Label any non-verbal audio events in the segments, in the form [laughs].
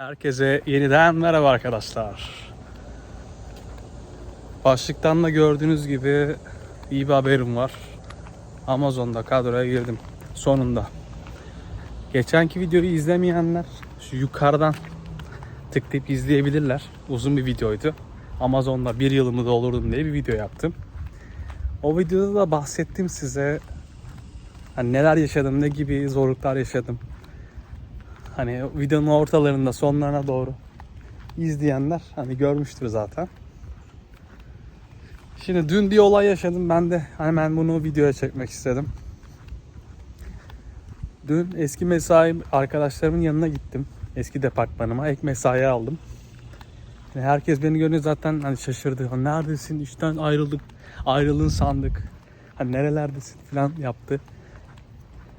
Herkese yeniden merhaba arkadaşlar. Başlıktan da gördüğünüz gibi iyi bir haberim var. Amazon'da kadroya girdim. Sonunda. Geçenki videoyu izlemeyenler şu yukarıdan tıklayıp izleyebilirler. Uzun bir videoydu. Amazon'da bir yılımı doldurdum diye bir video yaptım. O videoda da bahsettim size hani neler yaşadım, ne gibi zorluklar yaşadım. Hani videonun ortalarında sonlarına doğru izleyenler hani görmüştür zaten. Şimdi dün bir olay yaşadım. Ben de hemen bunu videoya çekmek istedim. Dün eski mesai arkadaşlarımın yanına gittim. Eski departmanıma ek mesai aldım. Yani herkes beni görünce zaten hani şaşırdı. "Ha, Neredesin? İşten ayrıldık. Ayrılın sandık. Hani nerelerdesin falan yaptı.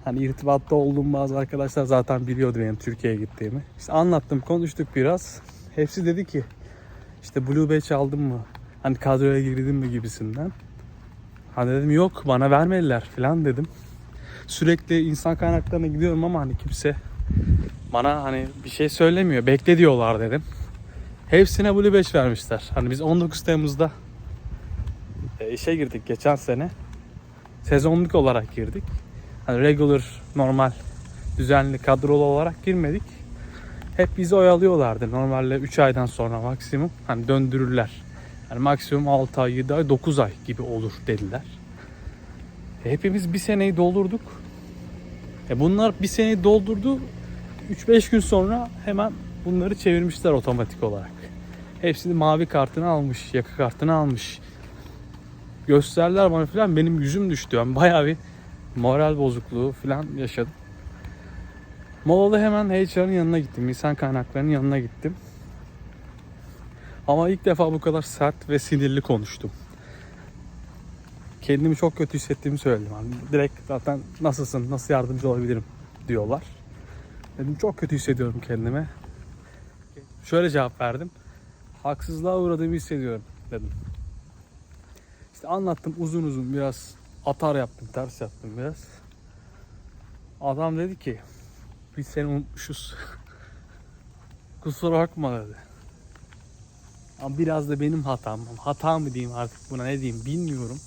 Hani irtibatta olduğum bazı arkadaşlar zaten biliyordu benim Türkiye'ye gittiğimi. İşte anlattım, konuştuk biraz. Hepsi dedi ki işte Blue Badge aldın mı? Hani kadroya girdin mi gibisinden. Hani dedim yok bana vermediler falan dedim. Sürekli insan kaynaklarına gidiyorum ama hani kimse bana hani bir şey söylemiyor. Bekle diyorlar dedim. Hepsine Blue Badge vermişler. Hani biz 19 Temmuz'da e, işe girdik geçen sene. Sezonluk olarak girdik. Hani regular, normal, düzenli kadrolu olarak girmedik. Hep bizi oyalıyorlardı. Normalde 3 aydan sonra maksimum hani döndürürler. Yani maksimum 6 ay, 7 ay, 9 ay gibi olur dediler. E, hepimiz bir seneyi doldurduk. E bunlar bir seneyi doldurdu. 3-5 gün sonra hemen bunları çevirmişler otomatik olarak. Hepsini mavi kartını almış, yaka kartını almış. Gösterdiler bana falan benim yüzüm düştü. Ben bayağı bir moral bozukluğu falan yaşadım. Molada hemen HR'ın yanına gittim. İnsan kaynaklarının yanına gittim. Ama ilk defa bu kadar sert ve sinirli konuştum. Kendimi çok kötü hissettiğimi söyledim. Yani direkt zaten nasılsın, nasıl yardımcı olabilirim diyorlar. Dedim çok kötü hissediyorum kendime. Şöyle cevap verdim. Haksızlığa uğradığımı hissediyorum dedim. İşte anlattım uzun uzun biraz atar yaptım, ters yaptım biraz. Adam dedi ki biz seni unutmuşuz. [laughs] Kusura bakma dedi. Ama biraz da benim hatam. Hata mı diyeyim artık buna ne diyeyim bilmiyorum.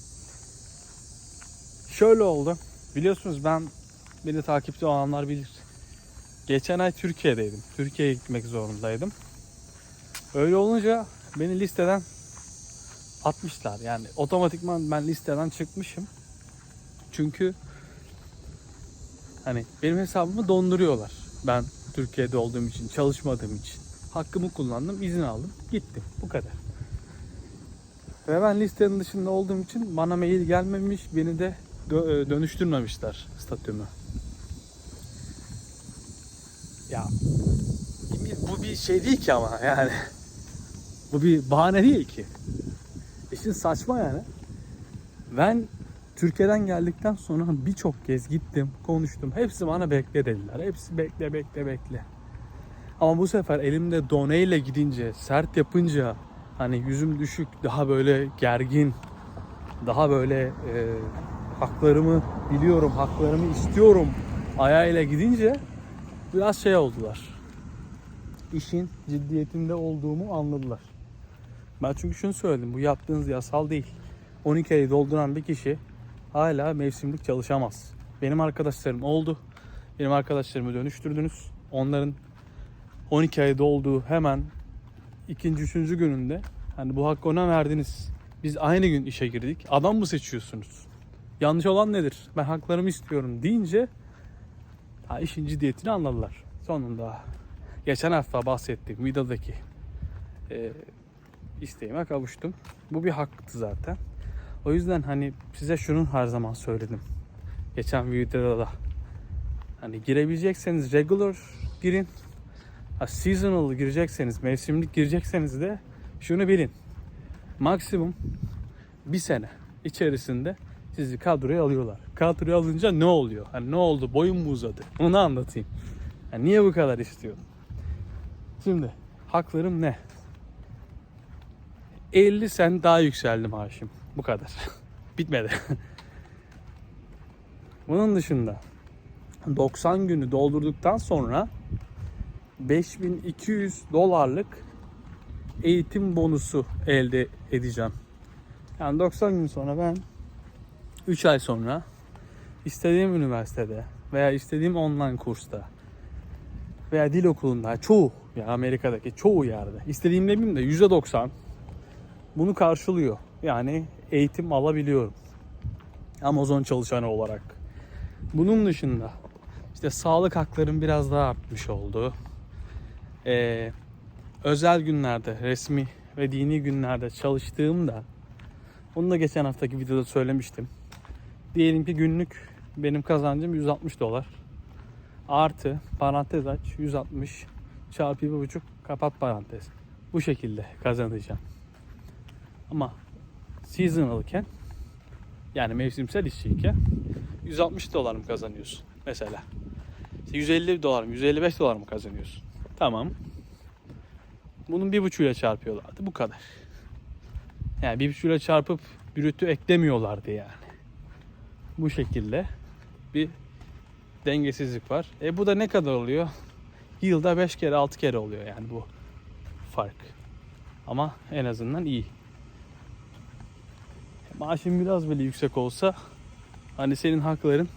Şöyle oldu. Biliyorsunuz ben beni takipçi olanlar bilir. Geçen ay Türkiye'deydim. Türkiye'ye gitmek zorundaydım. Öyle olunca beni listeden atmışlar. Yani otomatikman ben listeden çıkmışım. Çünkü hani benim hesabımı donduruyorlar. Ben Türkiye'de olduğum için, çalışmadığım için. Hakkımı kullandım, izin aldım, gittim. Bu kadar. Ve ben listenin dışında olduğum için bana mail gelmemiş, beni de e, dönüştürmemişler statümü. Ya bu bir şey değil ki ama yani. Bu bir bahane değil ki. İşin saçma yani. Ben Türkiye'den geldikten sonra birçok kez gittim, konuştum. Hepsi bana bekle dediler. Hepsi bekle, bekle, bekle. Ama bu sefer elimde doneyle gidince, sert yapınca hani yüzüm düşük, daha böyle gergin, daha böyle e, haklarımı biliyorum, haklarımı istiyorum ayağıyla gidince biraz şey oldular. İşin ciddiyetinde olduğumu anladılar. Ben çünkü şunu söyledim. Bu yaptığınız yasal değil. 12 ayı dolduran bir kişi hala mevsimlik çalışamaz. Benim arkadaşlarım oldu. Benim arkadaşlarımı dönüştürdünüz. Onların 12 ayı dolduğu hemen ikinci, üçüncü gününde hani bu hakkı ona verdiniz. Biz aynı gün işe girdik. Adam mı seçiyorsunuz? Yanlış olan nedir? Ben haklarımı istiyorum deyince ha, işin ciddiyetini anladılar. Sonunda geçen hafta bahsettiğim videodaki e, isteğime kavuştum. Bu bir haktı zaten. O yüzden hani size şunu her zaman söyledim. Geçen videoda da. Hani girebilecekseniz regular girin. Ha, seasonal girecekseniz, mevsimlik girecekseniz de şunu bilin. Maksimum bir sene içerisinde sizi kadroya alıyorlar. Kadroya alınca ne oluyor? Hani ne oldu? Boyun mu uzadı? Onu anlatayım. Yani niye bu kadar istiyorum? Şimdi haklarım ne? 50 sen daha yükseldim Haşim. Bu kadar. [laughs] Bitmedi. Bunun dışında 90 günü doldurduktan sonra 5200 dolarlık eğitim bonusu elde edeceğim. Yani 90 gün sonra ben 3 ay sonra istediğim üniversitede veya istediğim online kursta veya dil okulunda çoğu ya Amerika'daki çoğu yerde istediğim demeyeyim de %90 bunu karşılıyor. Yani eğitim alabiliyorum. Amazon çalışanı olarak. Bunun dışında işte sağlık haklarım biraz daha artmış oldu. Ee, özel günlerde, resmi ve dini günlerde çalıştığımda onu da geçen haftaki videoda söylemiştim. Diyelim ki günlük benim kazancım 160 dolar. Artı parantez aç 160 çarpı bir buçuk kapat parantez. Bu şekilde kazanacağım. Ama seasonal iken yani mevsimsel işçiyken 160 dolar mı kazanıyorsun mesela? İşte 150 dolar mı 155 dolar mı kazanıyorsun? Tamam. Bunun bir buçuğuyla çarpıyorlardı. Bu kadar. Yani bir buçuğuyla çarpıp brütü eklemiyorlardı yani. Bu şekilde bir dengesizlik var. E bu da ne kadar oluyor? Yılda 5 kere 6 kere oluyor yani bu fark. Ama en azından iyi. Maaşın biraz böyle yüksek olsa hani senin hakların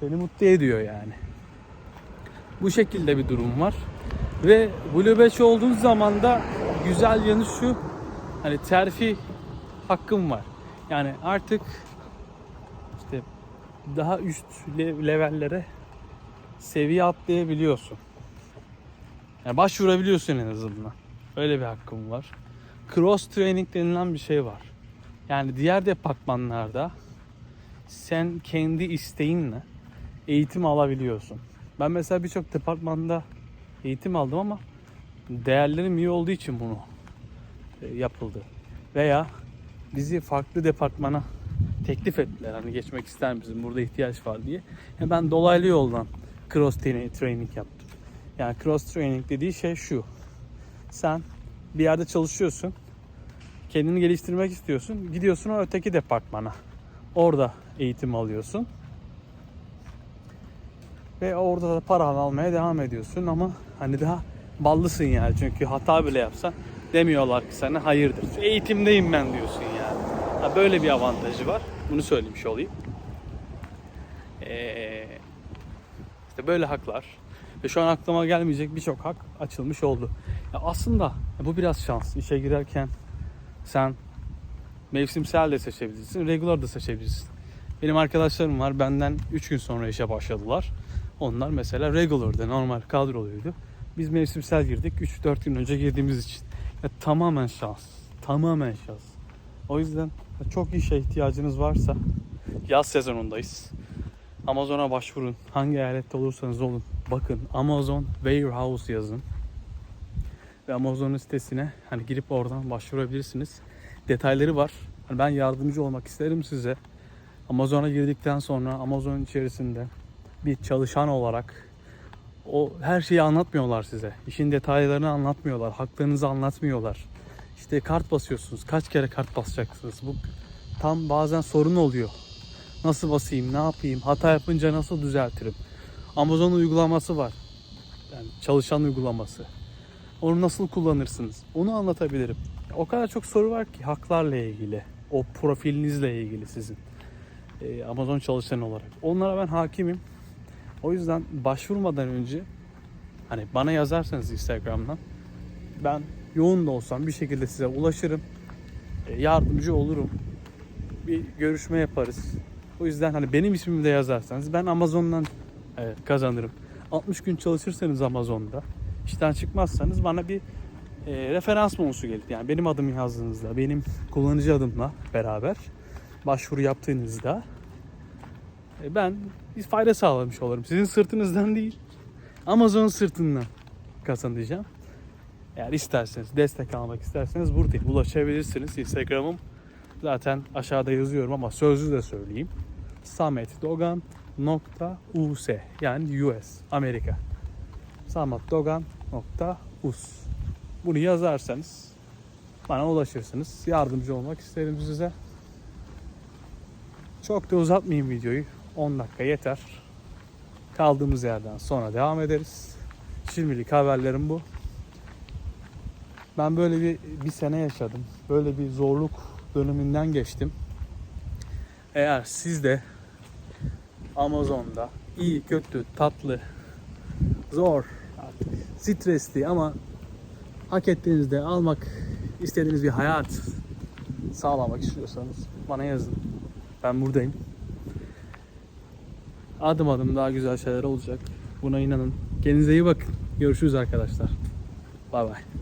seni mutlu ediyor yani. Bu şekilde bir durum var. Ve Blue Badge olduğun zaman da güzel yanı şu hani terfi hakkım var. Yani artık işte daha üst le- levellere seviye atlayabiliyorsun. Yani başvurabiliyorsun en azından. Öyle bir hakkım var. Cross training denilen bir şey var. Yani diğer departmanlarda sen kendi isteğinle eğitim alabiliyorsun. Ben mesela birçok departmanda eğitim aldım ama değerlerim iyi olduğu için bunu e, yapıldı. Veya bizi farklı departmana teklif ettiler. Hani geçmek ister misin? Burada ihtiyaç var diye. Ya ben dolaylı yoldan cross tra- training yaptım. Yani cross training dediği şey şu. Sen bir yerde çalışıyorsun. Kendini geliştirmek istiyorsun. Gidiyorsun o öteki departmana. Orada eğitim alıyorsun. Ve orada da paranı almaya devam ediyorsun ama hani daha ballısın yani. Çünkü hata bile yapsan demiyorlar ki sana hayırdır. Eğitimdeyim ben diyorsun yani. Ha, böyle bir avantajı var. Bunu söylemiş olayım. Ee, işte böyle haklar. Ve şu an aklıma gelmeyecek birçok hak açılmış oldu. Ya aslında bu biraz şans. İşe girerken sen mevsimsel de seçebilirsin, regular da seçebilirsin. Benim arkadaşlarım var benden 3 gün sonra işe başladılar. Onlar mesela regular'dı, normal kadroluydu. Biz mevsimsel girdik 3-4 gün önce girdiğimiz için. Ya tamamen şans. Tamamen şans. O yüzden çok işe ihtiyacınız varsa yaz sezonundayız. Amazon'a başvurun. Hangi eyalette olursanız olun. Bakın Amazon Warehouse yazın. Ve Amazon'un sitesine hani girip oradan başvurabilirsiniz. Detayları var. Hani ben yardımcı olmak isterim size. Amazon'a girdikten sonra Amazon içerisinde bir çalışan olarak o her şeyi anlatmıyorlar size. İşin detaylarını anlatmıyorlar. Haklarınızı anlatmıyorlar. İşte kart basıyorsunuz. Kaç kere kart basacaksınız? Bu tam bazen sorun oluyor. Nasıl basayım, ne yapayım, hata yapınca nasıl düzeltirim? Amazon uygulaması var. Yani çalışan uygulaması. Onu nasıl kullanırsınız? Onu anlatabilirim. O kadar çok soru var ki haklarla ilgili. O profilinizle ilgili sizin. Ee, Amazon çalışanı olarak. Onlara ben hakimim. O yüzden başvurmadan önce hani bana yazarsanız Instagram'dan ben yoğun da olsam bir şekilde size ulaşırım. Ee, yardımcı olurum. Bir görüşme yaparız. O yüzden hani benim ismimi de yazarsanız ben Amazon'dan kazanırım. 60 gün çalışırsanız Amazon'da işten çıkmazsanız bana bir e, referans bonusu gelir. Yani benim adımı yazdığınızda, benim kullanıcı adımla beraber başvuru yaptığınızda e, ben bir fayda sağlamış olurum. Sizin sırtınızdan değil, Amazon sırtından kazanacağım. Eğer isterseniz, destek almak isterseniz buradayım. Ulaşabilirsiniz. Instagram'ım zaten aşağıda yazıyorum ama sözlü de söyleyeyim. sametdogan.us yani US, Amerika. sametdogan.us Bunu yazarsanız bana ulaşırsınız. Yardımcı olmak isterim size. Çok da uzatmayayım videoyu. 10 dakika yeter. Kaldığımız yerden sonra devam ederiz. Şimdilik haberlerim bu. Ben böyle bir bir sene yaşadım. Böyle bir zorluk döneminden geçtim. Eğer siz de Amazon'da iyi, kötü, tatlı, zor, stresli ama hak ettiğinizde almak istediğiniz bir hayat sağlamak istiyorsanız bana yazın. Ben buradayım. Adım adım daha güzel şeyler olacak. Buna inanın. Kendinize iyi bakın. Görüşürüz arkadaşlar. Bay bay.